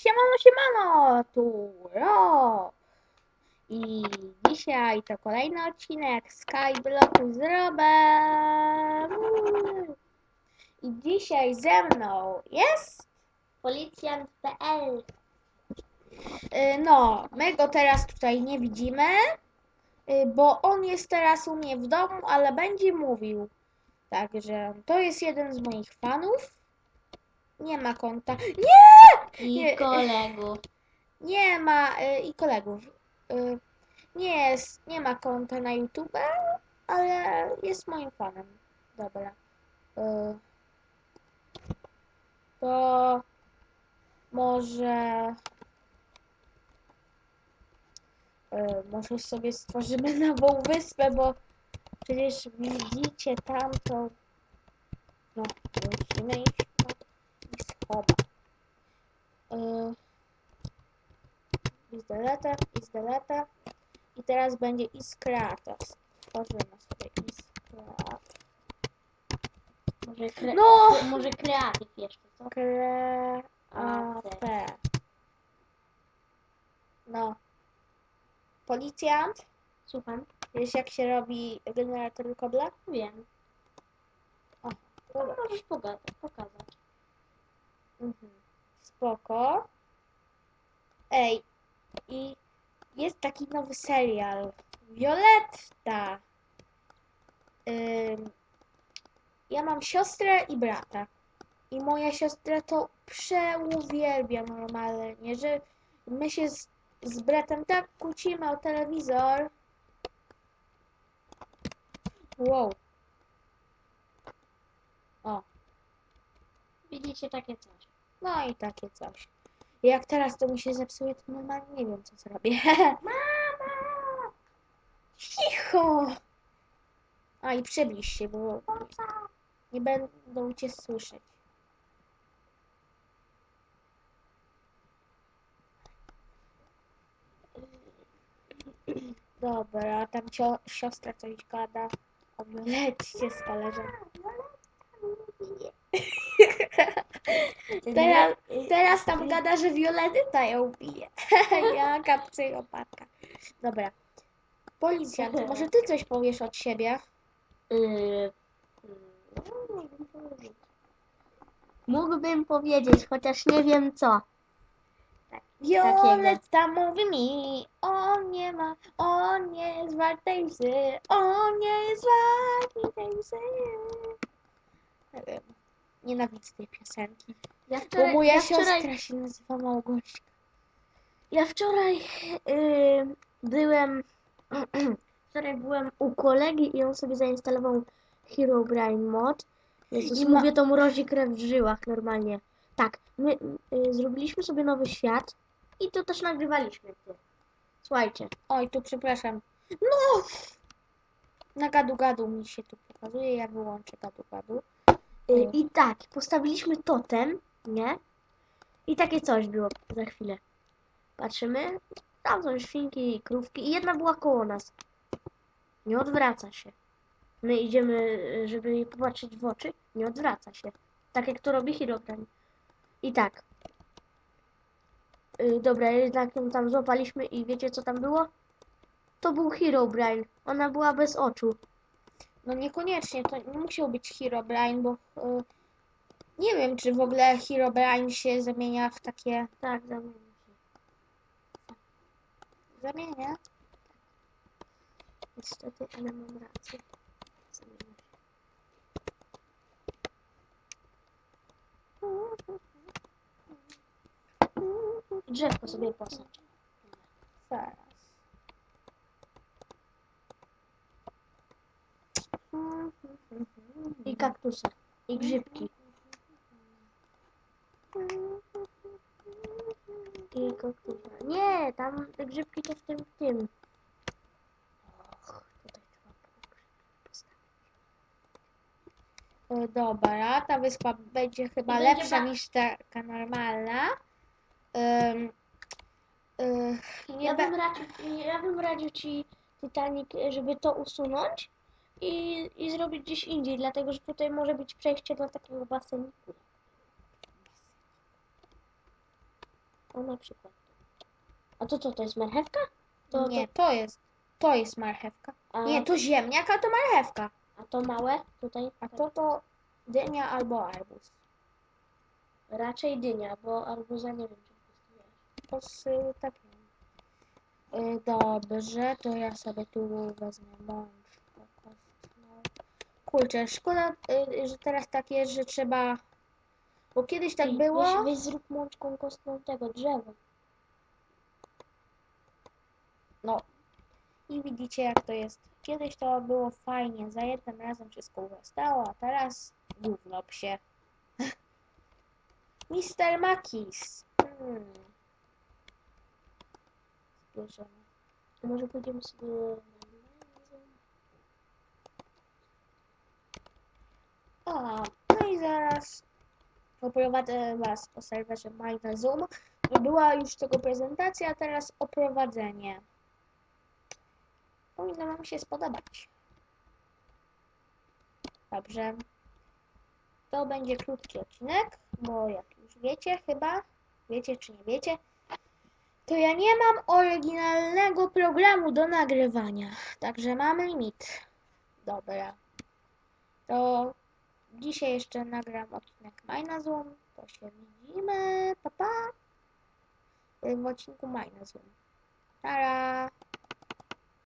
Siemano, siemano, tu Ro. I dzisiaj to kolejny odcinek Skyblocku z Robem. I dzisiaj ze mną jest, Policjant.pl y, no, my go teraz tutaj nie widzimy, y, bo on jest teraz u mnie w domu, ale będzie mówił. Także to jest jeden z moich fanów. Nie ma konta. Nie! i Nie. kolegów. Nie ma y, i kolegów. Y, nie jest, nie ma konta na YouTube, ale jest moim fanem. Dobra. Y, to może y, może sobie stworzymy nową wyspę, bo przecież widzicie tamtą. No, musimy iść tam i schować. Y, i z deleta, i teraz będzie iskratos. Tworzymy sobie iskra. Może, kre... No! może kreatyw jeszcze, co? Kreate. No. Policjant. Słucham? Wiesz jak się robi generator kobla? Wiem. O, dobra. możesz pogadać, pokazać. Mhm. Spoko. Ej, i jest taki nowy serial. Violetta. Ym, ja mam siostrę i brata. I moja siostra to przeuwielbia normalnie, że my się z, z bratem tak kłócimy o telewizor. Wow. Widzicie takie coś. no i takie coś. Jak teraz to mi się zepsuje, to normalnie nie wiem, co zrobię. Mama! Cicho! A i przybliż się, bo nie będą cię słyszeć. Dobra, tam siostra coś gada o Violetcie z koleżanką. Teraz, teraz tam gada, że Violetta ją bije. Jaka psychopatka. Dobra. Policjant, może ty coś powiesz od siebie? Yy, no, mógłbym powiedzieć. Mógłbym powiedzieć, chociaż nie wiem co. Violetta mówi mi, on nie ma, on nie jest wart tej łzy, on nie jest wart tej łzy. Nie wiem, nienawidzę tej piosenki, Ja bo wczoraj, moja ja siostra wczoraj, się nazywa Małgosia. ja wczoraj yy, byłem wczoraj byłem u kolegi i on sobie zainstalował Hero Brain mod. Jezus, I ma- mówię, to mrozi krew w żyłach normalnie. Tak, my y, zrobiliśmy sobie nowy świat i to też nagrywaliśmy. Słuchajcie, Oj, tu przepraszam. No! Na gadu gadu mi się tu pokazuje, ja wyłączę gadu gadu. Y, i tak, postawiliśmy totem, nie? I takie coś było za chwilę. Patrzymy, tam są świnki i krówki i jedna była koło nas. Nie odwraca się. My idziemy, y, żeby jej popatrzeć w oczy, nie odwraca się. Tak jak to robi Herobrine. I tak. Y, dobra, jednak ją tam złapaliśmy i wiecie co tam było? To był Herobrine. Ona była bez oczu. No niekoniecznie, to nie musiał być Herobrine, bo y, nie wiem, czy w ogóle Herobrine się zamienia w takie... Tak, zamienił się. Zamienia? Niestety, ale mam rację. Zamienił się. Drzewko sobie posadź. Zaraz. I kaktusy. I grzybki. I kaktusy. Nie, tam te grzybki to w tym, w tym. Dobra, ta wyspa będzie chyba będzie lepsza niż taka normalna. Y, nie Ja bym, radził, ja bym radził ci Titanic, żeby to usunąć i, i zrobić gdzieś indziej, dlatego że tutaj może być przejście do takiego basenu. O, na przykład. A to co, to jest marchewka? To, Nie, to jest, to jest marchewka. A, Nie, to ziemniak, a to marchewka. a to małe? Tutaj? A to to dynia albo arbuz. Raczej dynia, bo arbuza nie wiem, czy. To z y, takim. Y, Dobrze, to ja sobie tu wezmę mączkę. Kurczę, szkoda, y, że teraz tak jest, że trzeba... Bo kiedyś tak Ej, było. Weź, weź zrób mączką kostną tego drzewa. No. I widzicie jak to jest. Kiedyś to było fajnie, za jednym razem wszystko zostało, a teraz gówno psie. Mister Makis. Hmm. Może pójdziemy sobie na magazyn? A, no zaraz oprowadzę Was po serwerze My Zoom. Była już tego prezentacja, a teraz oprowadzenie. Powinno Wam się spodobać. Dobrze. To będzie krótki odcinek, bo jak już wiecie chyba, wiecie czy nie wiecie, to ja nie mam oryginalnego programu do nagrywania, także mam limit. Dobra. To Dzisiaj jeszcze nagram odcinek Maj na Zoom. To się widzimy. Pa, pa. W odcinku Maj na Zoom. Tara.